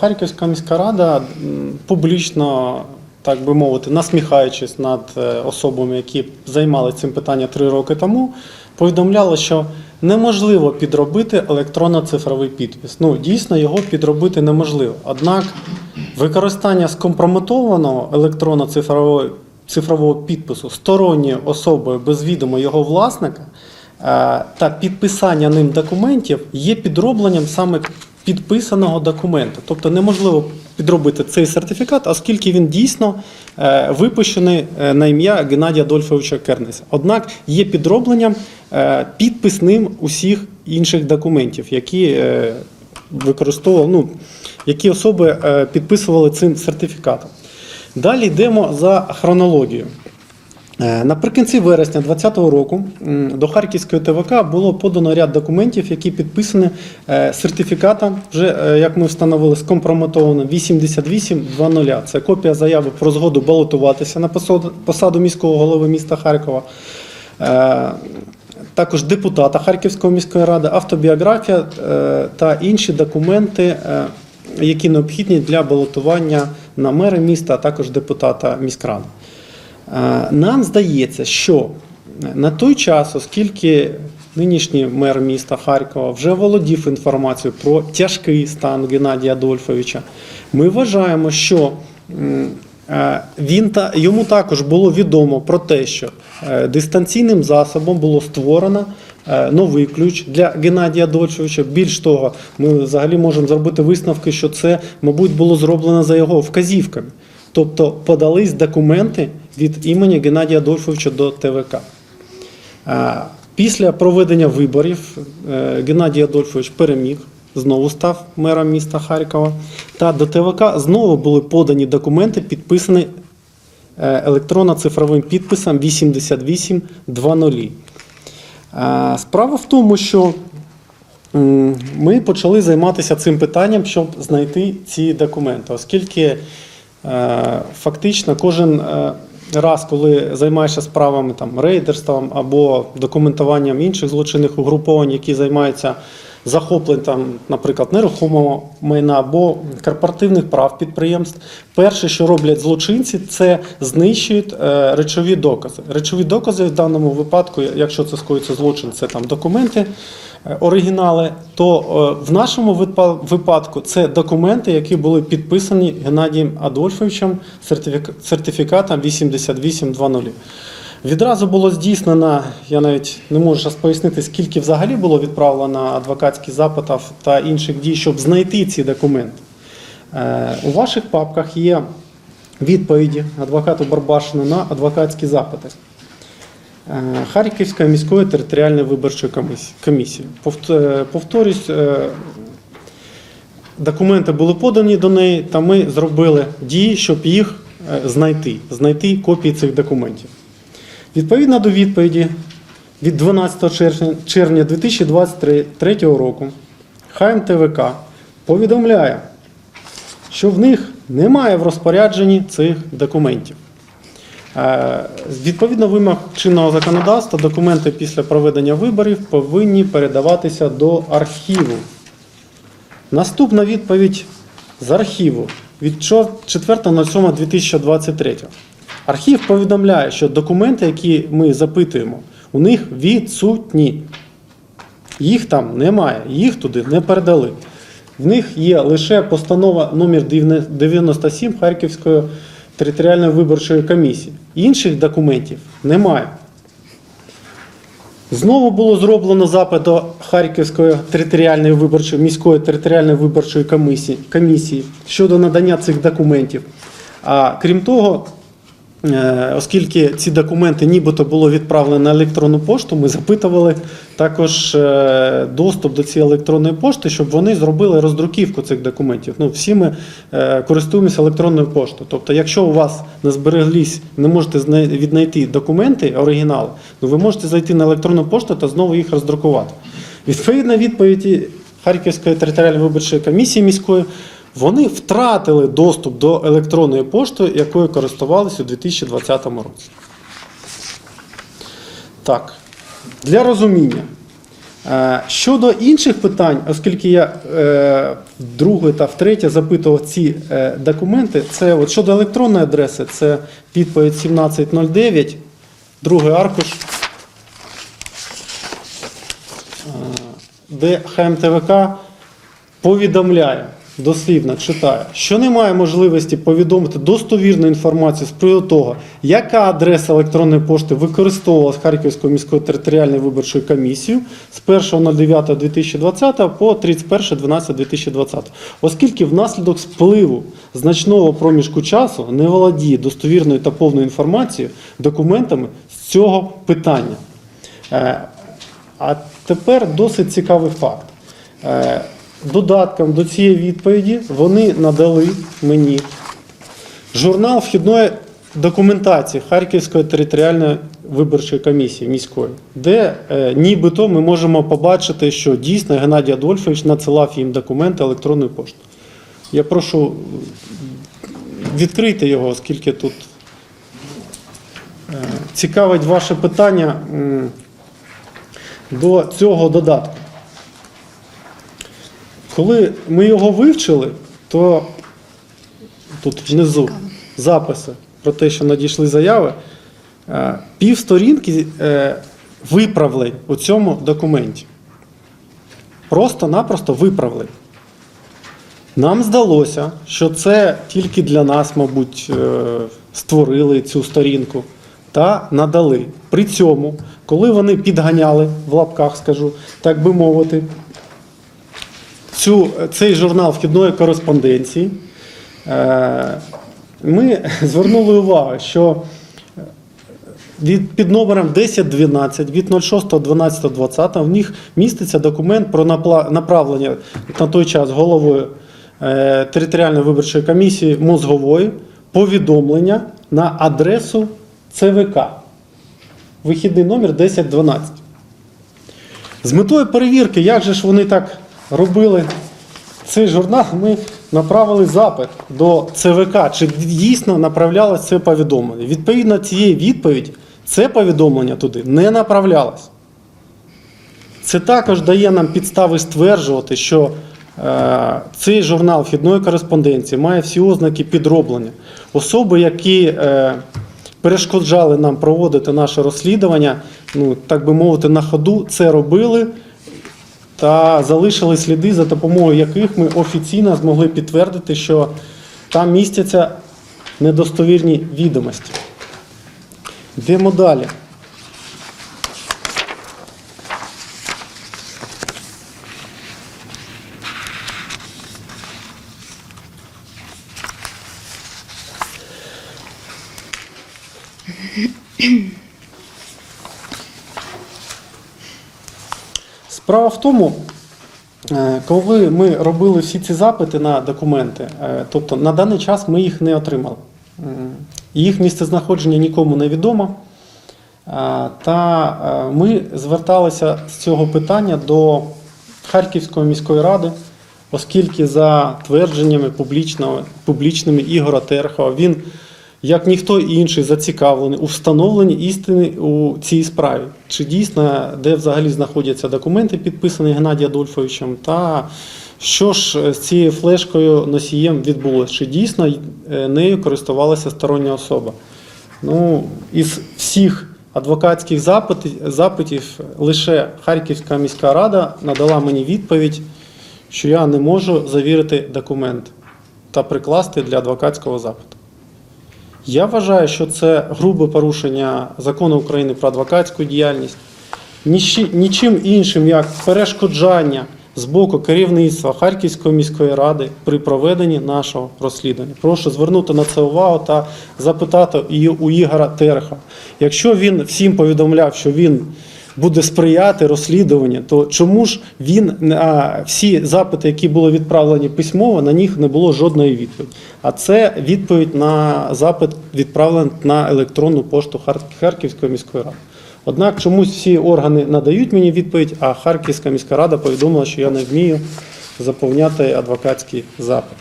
Харківська міська рада публічно, так би мовити, насміхаючись над е, особами, які займалися цим питанням три роки тому, повідомляла, що неможливо підробити електронно-цифровий підпис. Ну, дійсно, його підробити неможливо. Однак використання скомпрометованого електронно-цифрового цифрового підпису сторонньою особою без відома його власника е, та підписання ним документів є підробленням саме підписаного документу. Тобто неможливо підробити цей сертифікат, оскільки він дійсно е, випущений е, на ім'я Геннадія Адольфовича Кернеса. Однак є підробленням е, підпис ним усіх інших документів, які використовували, ну, які особи підписували цим сертифікатом. Далі йдемо за хронологією. Е, Наприкінці вересня 2020 року до Харківської ТВК було подано ряд документів, які підписані е, сертифікатом, вже е, як ми встановили, скомпрометовано 88.00. Це копія заяви про згоду балотуватися на посаду, міського голови міста Харкова. Також депутата Харківської міської ради, автобіографія та інші документи, які необхідні для балотування на мери міста, а також депутата міськради. Е, Нам здається, що на той час, оскільки нинішній мер міста Харкова вже володів інформацією про тяжкий стан Геннадія Адольфовича, ми вважаємо, що е, він та йому також було відомо про те, що е, дистанційним засобом було створено новий ключ для Геннадія Адольфовича. Більш того, ми взагалі можемо зробити висновки, що це, мабуть, було зроблено за його вказівками. Тобто подались документи від імені Геннадія Адольфовича до ТВК. Е, Після проведення виборів е, Геннадій Адольфович переміг, знову став мером міста Харкова. Та до ТВК знову були подані документи, підписані е, електронно-цифровим підписом 88.2.0. Е, Справа в тому, що ми почали займатися цим питанням, щоб знайти ці документи, оскільки фактично кожен раз, коли займаєшся справами там, рейдерством або документуванням інших злочинних угруповань, які займаються захопленням, там, наприклад, нерухомого майна або корпоративних прав підприємств, перше, що роблять злочинці, це знищують е, речові докази. Речові докази в даному випадку, якщо це скоїться злочин, це там документи. Е, Оригінали, то е, в нашому випадку це документи, які були підписані Геннадієм Адольфовичем сертифікатом 88.2.0. Відразу було здійснено, я навіть не можу зараз пояснити, скільки взагалі було відправлено адвокатських запитів та інших дій, щоб знайти ці документи. Е, У ваших папках є відповіді адвокату Барбашину на адвокатські запити. Е, Харківської міської територіальної виборчої комісії- е, Повторюсь, е, документи були подані до неї, та ми зробили дії, щоб їх знайти, знайти копії цих документів. Відповідно до відповіді від 12 червня, червня 2023 року ХМТВК повідомляє, що в них немає в розпорядженні цих документів. Е, Відповідно вимог чинного законодавства, документи після проведення виборів повинні передаватися до архіву. Наступна відповідь з архіву від 4.07.2023. Архів повідомляє, що документи, які ми запитуємо, у них відсутні. Їх там немає, їх туди не передали. В них є лише постанова номер 97 Харківської територіальної виборчої комісії. Інших документів немає. Знову було зроблено запит до Харківської територіальної виборчої міської територіальної виборчої комісії, комісії щодо надання цих документів. А крім того, оскільки ці документи нібито було відправлено на електронну пошту, ми запитували також е, доступ до цієї електронної пошти, щоб вони зробили роздруківку цих документів. Ну, всі ми е, користуємося електронною поштою. Тобто, якщо у вас не збереглись, не можете віднайти документи, оригінали, ну ви можете зайти на електронну пошту та знову їх роздрукувати. Відповідно відповіді Харківської територіальної виборчої комісії міської. Вони втратили доступ до електронної пошти, якою користувалися у 2020 році. Так, для розуміння. Е, Щодо інших питань, оскільки я е, вдруге та втретє запитував ці е, документи, це от щодо електронної адреси, це відповідь 1709, другий аркуш, де ХМТВК повідомляє, дослівно читає, що немає можливості повідомити достовірну інформацію з приводу того, яка адреса електронної пошти використовувалась Харківською міською територіальною виборчою комісією з 1.09.2020 по 31.12.2020, оскільки внаслідок спливу значного проміжку часу не володіє достовірною та повною інформацією, документами з цього питання. Е, А тепер досить цікавий факт. Додатком до цієї відповіді вони надали мені журнал вхідної документації Харківської територіальної виборчої комісії міської, де е, нібито ми можемо побачити, що дійсно Геннадій Адольфович надсилав їм документи електронною поштою. Я прошу відкрити його, оскільки тут е, цікавить ваше питання до цього додатку. Коли ми його вивчили, то тут внизу записи про те, що надійшли заяви, е, півсторінки е, виправлень у цьому документі. Просто-напросто виправлень. Нам здалося, що це тільки для нас, мабуть, е, створили цю сторінку та надали. При цьому, коли вони підганяли в лапках, скажу, так би мовити, цю, цей журнал вхідної кореспонденції, е, ми звернули увагу, що від, під номером 1012 від 06.12.20 в них міститься документ про направлення на той час головою е, територіальної виборчої комісії мозгової повідомлення на адресу ЦВК. Вихідний номер 1012. З метою перевірки, як же ж вони так робили цей журнал, ми направили запит до ЦВК, чи дійсно направлялось це повідомлення. Відповідно цієї відповіді, це повідомлення туди не направлялось. Це також дає нам підстави стверджувати, що е, цей журнал вхідної кореспонденції має всі ознаки підроблення. Особи, які е, перешкоджали нам проводити наше розслідування, ну, так би мовити, на ходу, це робили та залишили сліди, за допомогою яких ми офіційно змогли підтвердити, що там містяться недостовірні відомості. Йдемо далі. Справа в тому, е, коли ми робили всі ці запити на документи, е, тобто на даний час ми їх не отримали. Їх місцезнаходження нікому не відомо. Е, Та ми зверталися з цього питання до Харківської міської ради, оскільки за твердженнями публічними Ігора Терхова, він, як ніхто інший, зацікавлений у встановленні істини у цій справі. Чи дійсно, де взагалі знаходяться документи, підписані Геннадієм Адольфовичем, та що ж з цією флешкою носієм відбулося? Чи дійсно е, нею користувалася стороння особа? Ну, із всіх адвокатських запитів, запитів лише Харківська міська рада надала мені відповідь, що я не можу завірити документ та прикласти для адвокатського запиту. Я вважаю, що це грубе порушення закону України про адвокатську діяльність, нічим іншим, як перешкоджання з боку керівництва Харківської міської ради при проведенні нашого розслідування. Прошу звернути на це увагу та запитати у Ігора Терха. Якщо він всім повідомляв, що він буде сприяти розслідуванню, то чому ж він на всі запити, які були відправлені письмово, на них не було жодної відповіді? А це відповідь на запит відправлений на електронну пошту Хар- Харківської міської ради. Однак чомусь всі органи надають мені відповідь, а Харківська міська рада повідомила, що я не вмію заповняти адвокатський запит.